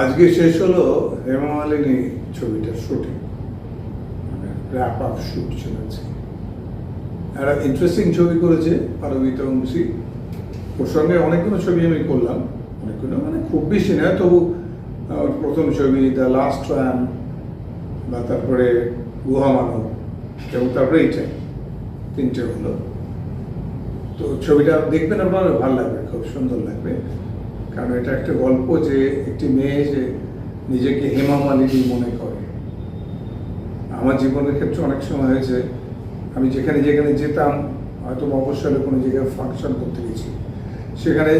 আজকে শেষ হলো হেমা মালিনী ছবিটার শুটিং র্যাপ আপ শুট চলেছে। একটা ইন্টারেস্টিং ছবি করেছে পারবিতা মুন্সি ওর সঙ্গে অনেকগুলো ছবি আমি করলাম। অনেকগুলো মানে খুব বেশি না, তবু প্রথম ছবি দ্য লাস্ট র্যাম বা তারপরে গুহা মানব এবং তারপরে এইটাই তিনটে হলো। তো ছবিটা দেখবেন আপনার, ভালো লাগবে, খুব সুন্দর লাগবে। কারণ এটা একটা গল্প যে একটি মেয়ে যে নিজেকে হেমা মালিনী মনে করে। আমার জীবনের ক্ষেত্রে অনেক সময় হয়েছে আমি যেখানে যেখানে যেতাম, হয়তো মফস্বলে কোনো জায়গায় ফাংশন করতে গেছি। সেখানে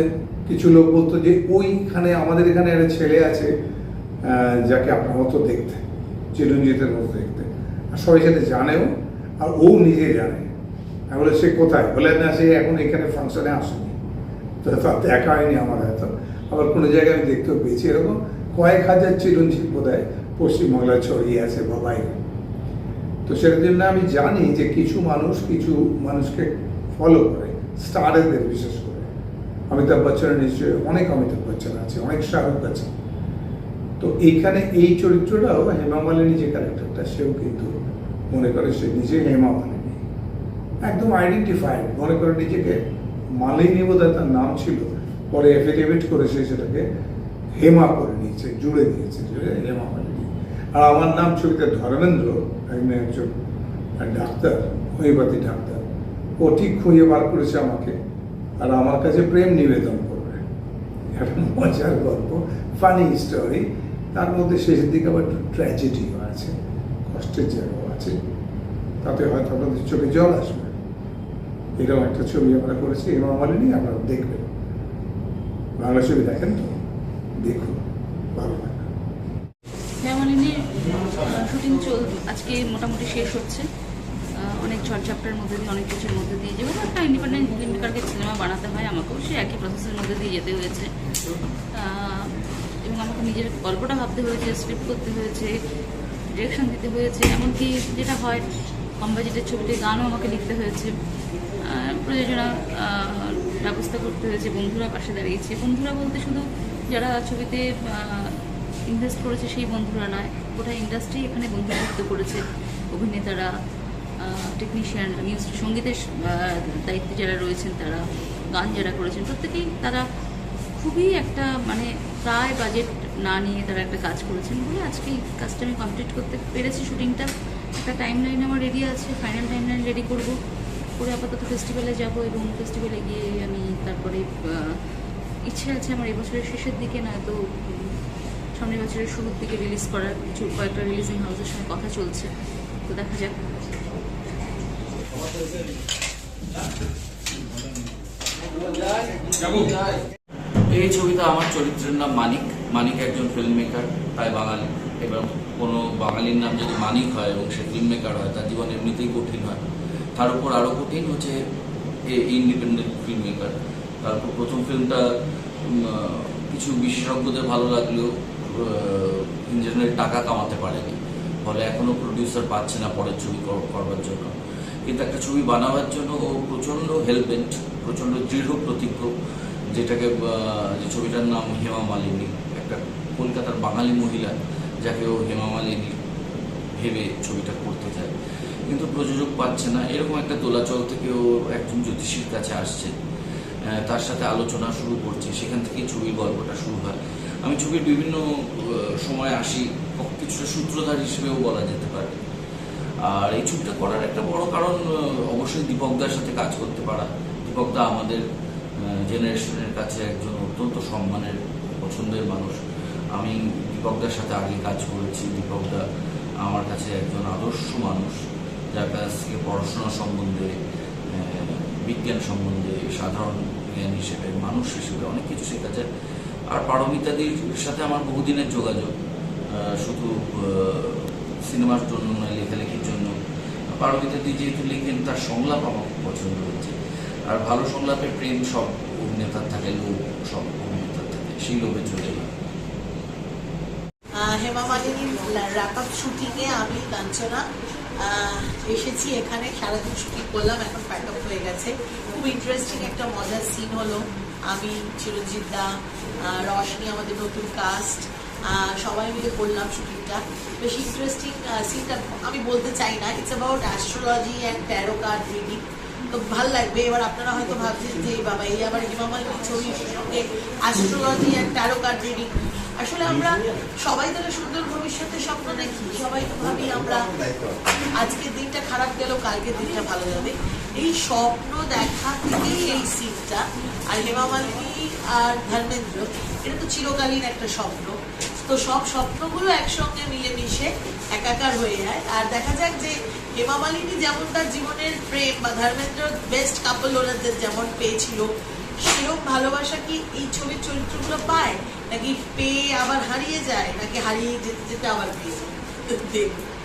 কিছু লোক বলতো যে, ওইখানে আমাদের এখানে একটা ছেলে আছে যাকে আপনার মতো দেখতে, চিরঞ্জিতের মতো দেখতে। আর সবাই সেটা জানেও, আর ও নিজে জানে। আমি বলে সে কোথায়? বলে না, সে এখন এখানে ফাংশনে আসেনি। তো দেখা হয়নি আমার হয়তো আবার কোনো জায়গায় আমি দেখতেও পেয়েছি এরকম। কয়েক হাজার চিরঞ্জিত বোধ হয় পশ্চিমবাংলায় ছড়িয়ে আছে বা বাইরে তো সেটার জন্য আমি জানি যে কিছু মানুষ কিছু মানুষকে ফলো করে, স্টারেদের বিশেষ করে। অমিতাভ বচ্চনের নিশ্চয়ই অনেক অমিতাভ বচ্চন আছে, অনেক শাহরুখ আছে। তো এইখানে এই চরিত্রটাও হেমা মালিনী যে ক্যারেক্টারটা সেও কিন্তু মনে করে সে নিজে হেমা মালিনী। একদম আইডেন্টিফাইড মনে করে নিজেকে মালিনী বোধহয় তার নাম ছিল। পরে এফিডেভিট করে সে সেটাকে হেমা করে নিয়েছে, জুড়ে দিয়েছে যে হেমা মালিনী আর আমার নাম ছবিতে ধর্মেন্দ্র আমি একজন ডাক্তার হোমিওপ্যাথি ডাক্তার। ও ঠিক খুঁজে বার করেছে আমাকে। আর আমার কাছে প্রেম নিবেদন করবে। একটা মজার গল্প ফানি স্টোরি তার মধ্যে শেষের দিকে আবার একটু ট্র্যাজেডিও আছে, কষ্টের জায়গাও আছে। তাতে হয়তো আপনাদের চোখে জল আসবে। এরকম একটা ছবি আমরা করেছি হেমা মালিনী আপনারা দেখবেন। বাংলা ছবি দেখেন তো? দেখুন, ভালো লাগবে। হেমালিনীর শুটিং চল আজকে মোটামুটি শেষ হচ্ছে। অনেক ঝড়ঝাপটার মধ্যে দিয়ে, অনেক কিছুর মধ্যে দিয়ে যেমন একটা ইন্ডিপেন্ডেন্ট ফিল্ম সিনেমা বানাতে হয়। আমাকেও সেই একই প্রসেসের মধ্যে দিয়ে যেতে হয়েছে। এবং আমাকে নিজের গল্পটা ভাবতে হয়েছে স্ক্রিপ্ট করতে হয়েছে ডিরেকশন দিতে হয়েছে। এমনকি যেটা হয়, কম বাজেটের ছবিতে গানও আমাকে লিখতে হয়েছে। প্রযোজনা ব্যবস্থা করতে হয়েছে, বন্ধুরা পাশে দাঁড়িয়েছে। বন্ধুরা বলতে শুধু যারা ছবিতে ইনভেস্ট করেছে সেই বন্ধুরা নয়, গোটা ইন্ডাস্ট্রি এখানে বন্ধুত্ব করেছে। অভিনেতারা টেকনিশিয়ান মিউজিক সঙ্গীতের দায়িত্বে যারা রয়েছেন তারা, গান যারা করেছেন, প্রত্যেকেই তারা খুবই একটা মানে প্রায় বাজেট না নিয়ে তারা একটা কাজ করেছেন বলে আজকে এই কাজটা আমি কমপ্লিট করতে পেরেছি। শুটিংটা একটা টাইম লাইন আমার রেডি আছে ফাইনাল টাইম লাইন রেডি করব। করে আপাতত ফেস্টিভ্যালে যাব এবং ফেস্টিভ্যালে গিয়ে আমি তারপরে ইচ্ছে আছে আমার এবছরের শেষের দিকে না উম, সামনের বছরের শুরুর দিকে রিলিজ করার কিছু কয়েকটা রিলিজিং হাউসের সঙ্গে কথা চলছে। তো দেখা যাক। এই ছবিতে আমার চরিত্রের নাম মানিক। মানিক একজন ফিল্ম মেকার তাই বাঙালি। এবং কোনো বাঙালির নাম যদি মানিক হয় এবং সে ফিল্ম মেকার হয় তার জীবন এমনিতেই কঠিন হয়। তার উপর আরও কঠিন হচ্ছে ইন্ডিপেন্ডেন্ট ফিল্ম মেকার তারপর প্রথম ফিল্মটা কিছু বিশেষজ্ঞদের ভালো লাগলেও ইঞ্জিনিয়ার টাকা কামাতে পারেনি। ফলে এখনও প্রডিউসার পাচ্ছে না পরের ছবি কর- করবার জন্য। কিন্তু একটা ছবি বানাবার জন্য ও প্রচণ্ড হেল্পেন্ট প্রচণ্ড দৃঢ় প্রতিজ্ঞ, যেটাকে যে ছবিটার নাম হেমা মালিনী। একটা কলকাতার বাঙালি মহিলা যাকে ও হেমা মালিনী ভেবে ছবিটা করতে চায়। কিন্তু প্রযোজক পাচ্ছে না। এরকম একটা দোলাচল থেকে ও একজন জ্যোতিষীর কাছে আসছে। তার সাথে আলোচনা শুরু করছে। সেখান থেকেই ছবির গল্পটা শুরু হয়। আমি ছবির বিভিন্ন সময় আসি। কিছুটা সূত্রধার হিসেবেও বলা যেতে পারে। আর এই ছবিটা করার একটা বড় কারণ অবশ্যই দীপকদার সাথে কাজ করতে পারা। দীপকদা আমাদের জেনারেশনের কাছে একজন অত্যন্ত সম্মানের, পছন্দের মানুষ। আমি দীপকদার সাথে আগে কাজ করেছি। দীপকদা আমার কাছে একজন আদর্শ মানুষ। যার কাছ পড়াশোনা সম্বন্ধে বিজ্ঞান সম্বন্ধে সাধারণ জ্ঞান হিসেবে মানুষ হিসেবে অনেক কিছু শেখা যায় আর পারমিতাদির সাথে আমার বহুদিনের যোগাযোগ শুধু সিনেমার জন্য নয় লেখালেখির জন্য। পারমিতাদি যেহেতু লিখেন তার সংলাপ আমার খুব পছন্দ হচ্ছে আর ভালো সংলাপের প্রেম সব অভিনেতার থাকে লোভ সব অভিনেতার থাকে সেই লোভে চলে আহ, হেমা মালিনীর আপ শুটিংয়ে আমি, কাঞ্চনা এসেছি এখানে। সারাদিন শুটিং করলাম, এখন প্যাক আপ হয়ে গেছে। খুব ইন্টারেস্টিং একটা মজার সিন হলো। আমি, চিরঞ্জিত দা রশনি, আমাদের নতুন কাস্ট সবাই মিলে করলাম শুটিংটা বেশ ইন্টারেস্টিং সিনটা আমি বলতে চাই না। It's about astrology and tarot card reading তো ভালো লাগবে। এবার আপনারা হয়তো ভাবছেন যে, বাবা, এই আবার হিমামালিনী ছবির সঙ্গে astrology and tarot card reading আসলে আমরা সবাই তো একটা সুন্দর ভবিষ্যতের স্বপ্ন দেখি, সবাই তো ভাবি আমরা দিনটা খারাপ গেল দিনটা ভালো যাবে। এই স্বপ্ন দেখা থেকেই এই আর হেমা মালিনী আর ধর্মেন্দ্র, এটা তো চিরকালীন একটা স্বপ্ন। তো সব স্বপ্নগুলো একসঙ্গে মিলেমিশে একাকার হয়ে যায়। আর দেখা যাক যে হেমা মালিনী যেমন তার জীবনের প্রেম বা ধর্মেন্দ্র বেস্ট কাপল ওনাদের যেমন পেয়েছিল সেরকম ভালোবাসা কি এই ছবির চরিত্রগুলো পায়? নাকি পেয়ে আবার হারিয়ে যায়? নাকি হারিয়ে যেতে যেতে আবার পেয়ে যায়? দেখুন।